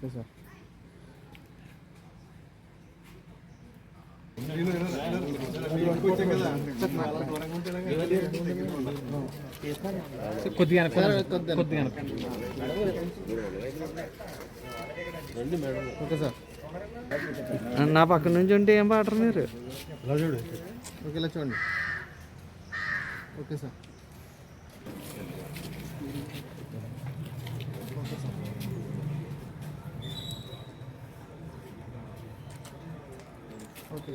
Okay sir కొద్దిగా sir, కొద్దిగా. కొద్దిగా ఓకే సార్ నా పక్క నుంచి ఉంటే ఏం పాడరు మీరు ఓకే ఇలా చూడండి okay sir okay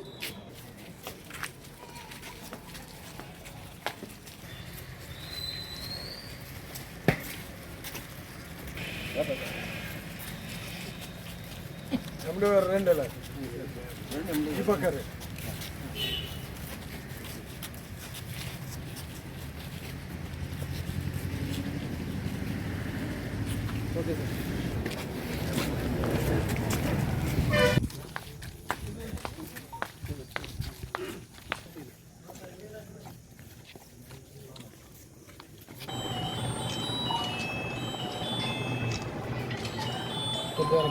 okay sir కొద్దిగా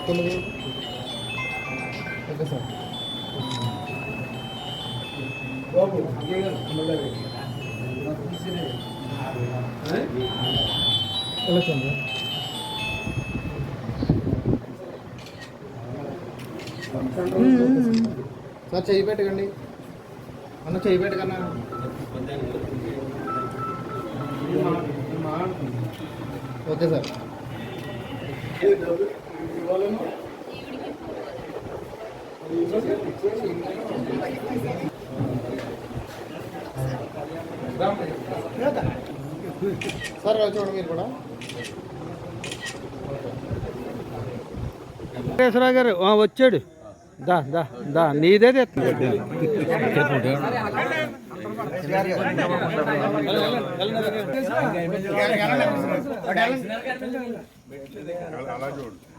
వెనక్కి ఓకే సార్. ఇలా చూడండి సార్ చెయ్యి పెట్టకండి. అన్న చెయ్యి పెట్టకన్నా. Okay sir. సార్ ఇలా చూడండి మీరు కూడా. వెంకటేశ్వరరావు గారు వచ్చాడు. దా దా దా నీదే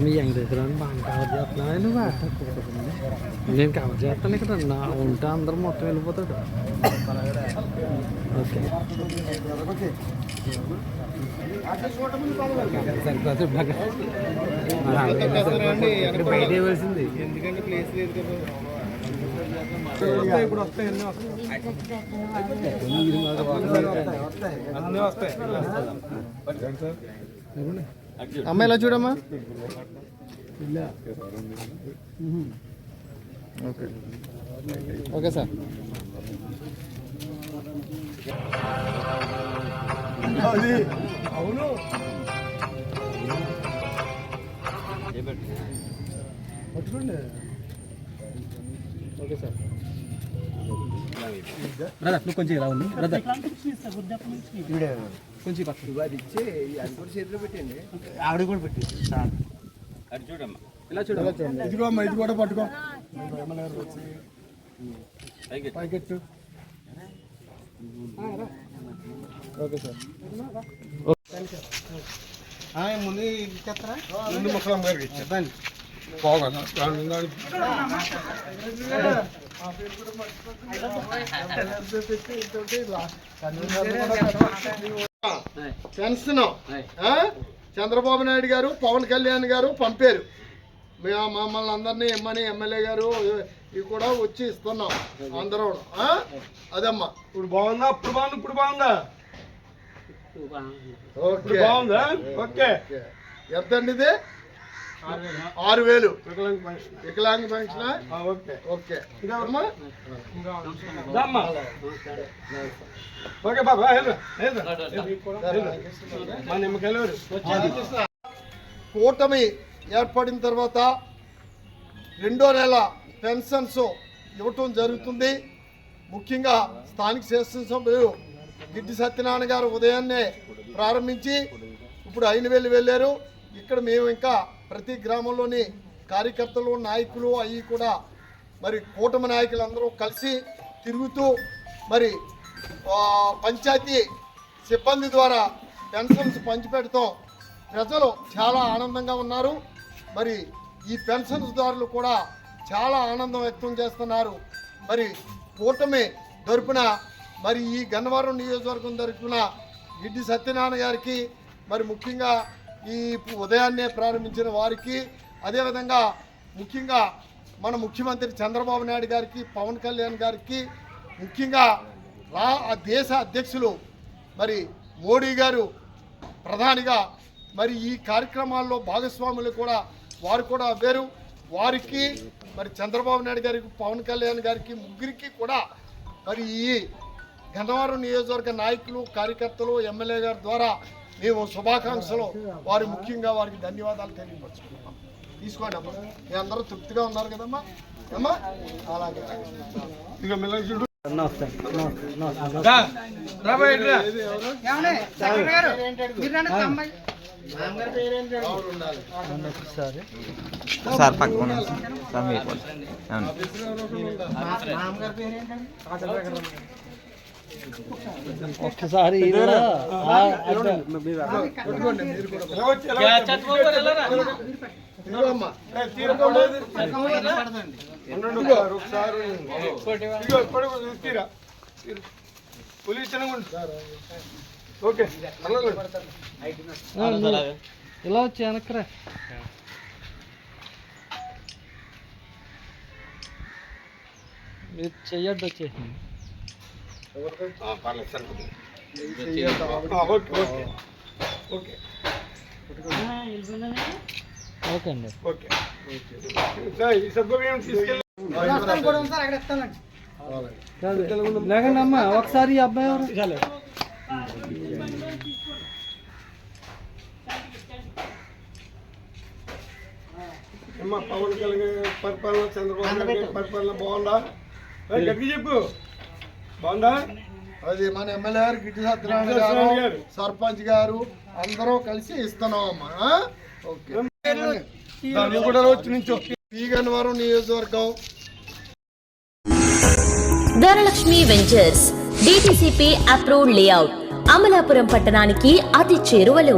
మీ వెంకటేశ్వరరావు బాగా కవర్ చేస్తున్నావా నువ్వా నేను కవర్ చేస్తాను ఇక్కడ నా ఉంటే అందరూ మొత్తం వెళ్ళిపోతాడు ఓకే సరిపోతే బయట ఇవ్వాల్సింది ఎందుకంటే ప్లేస్ లేదు కదా ఇప్పుడు వస్తాయి అన్నీ వస్తాయి అన్నీ వస్తాయి. అమ్మ ఇలా చూడమ్మా? Okay okay sir. అవును పట్టుకోండి. Okay sir. బ్రదర్ నువ్వు కొంచెం ఇలా ఉంది. బ్రదర్ కొంచెం పక్క అది ఇచ్చి అది కూడా చేతిలో పెట్టండి. ఆవిడ కూడా పెట్టి ఇలా చూడు. ఇలా చూడండి ఇదిగో అమ్మ ఇది కూడా పట్టుకో. పైకెట్టు ఓకే సార్. ముందు ఇచ్చేస్తారా ముందు ముక్కలమ్మ గారికి పెన్షన్ ఆ? చంద్రబాబు నాయుడు గారు పవన్ కళ్యాణ్ గారు పంపారు. మేము మమ్మల్ని అందరినీ ఎమ్మని ఎమ్మెల్యే గారు ఇవి కూడా వచ్చి ఇస్తున్నాం అందరూ? అదమ్మా. ఇప్పుడు బాగుందా? అప్పుడు బాగుంది? ఇప్పుడు బాగుందా? ఓకే. బాగుందా? ఓకే. ఓకే. ఎంతండి ఇది? ఆరు వేలు. వికలాంగ్ పని. వికలాంగ పెన్షన్? ఓకే. బాబా కూటమి ఏర్పడిన తర్వాత రెండో నెల పెన్షన్స్ ఇవ్వటం జరుగుతుంది. ముఖ్యంగా స్థానిక శాసనసభ్యులు గిడ్డి సత్యనారాయణ గారు ఉదయాన్నే ప్రారంభించి ఇప్పుడు ఐదు వేలు వెళ్ళారు. ఇక్కడ మేము ఇంకా ప్రతి గ్రామంలోని కార్యకర్తలు నాయకులు అవి కూడా మరి కూటమి నాయకులందరూ కలిసి తిరుగుతూ మరి పంచాయతీ సిబ్బంది ద్వారా పెన్షన్స్ పంచిపెడతాం ప్రజలు చాలా ఆనందంగా ఉన్నారు. మరి ఈ పెన్షన్స్దారులు కూడా చాలా ఆనందం వ్యక్తం చేస్తున్నారు. మరి కూటమి తరపున మరి ఈ గన్నవరం నియోజకవర్గం తరపున గిడ్డి సత్యనారాయణ గారికి మరి ముఖ్యంగా ఈ ఉదయాన్నే ప్రారంభించిన వారికి అదేవిధంగా ముఖ్యంగా మన ముఖ్యమంత్రి చంద్రబాబు నాయుడు గారికి పవన్ కళ్యాణ్ గారికి ముఖ్యంగా రా ఆ దేశ అధ్యక్షులు మరి మోడీ గారు ప్రధానిగా మరి ఈ కార్యక్రమాల్లో భాగస్వాములు కూడా వారు కూడా వేరు. వారికి మరి చంద్రబాబు నాయుడు గారికి పవన్ కళ్యాణ్ గారికి ముగ్గురికి కూడా మరి ఈ గన్నవరం నియోజకవర్గ నాయకులు కార్యకర్తలు ఎమ్మెల్యే గారి ద్వారా మేము శుభాకాంక్షలు. వారి ముఖ్యంగా వారికి ధన్యవాదాలు తెలియపరుచుకుంటున్నాం. తీసుకోండి అమ్మా. మీ అందరూ తృప్తిగా ఉన్నారు కదమ్మా? అమ్మా? అలాగే. ఇక. ఒకసారి సార్ పక్కన సార్. అవును. ఒక్కసారి ఇలా వచ్చి, వెనక్రా మీరు చెయ్యొద్దు వచ్చేసింది ఓకే ఓకే ఓకే ఓకే అండి ఓకే సార్, ఈ సగ్గుబియ్యం తీసుకెళ్ళి కాదు, లేకండి అమ్మా ఒకసారి ఈ అబ్బాయి ఎవరు అమ్మ పవన్ కళ్యాణ్ పరిపాలన చంద్రబాబు నాయుడు గారి పరిపాలన బాగుందా ఏ, గట్టిగా చెప్పు బాగుందా? అది మన ఎమ్మెల్యే గారు గిట్టి సత్యనారాయణ గారు. సర్పంచ్ గారు అందరూ కలిసి ఇస్తున్నాం అమ్మా ఆ? ఓకే. నువ్వు కూడా వచ్చి నుంచో ఈ గన్నవరం నియోజకవర్గం. Dhanalakshmi ventures DTCP approved layout Amalapuram పట్టణానికి అతి చేరువలో.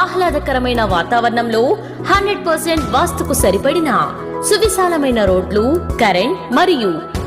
ఆహ్లాదకరమైన వాతావరణంలో హండ్రెడ్ పర్సెంట్ వాస్తుకు సరిపడిన సువిశాలమైన రోడ్లు కరెంట్ మరియు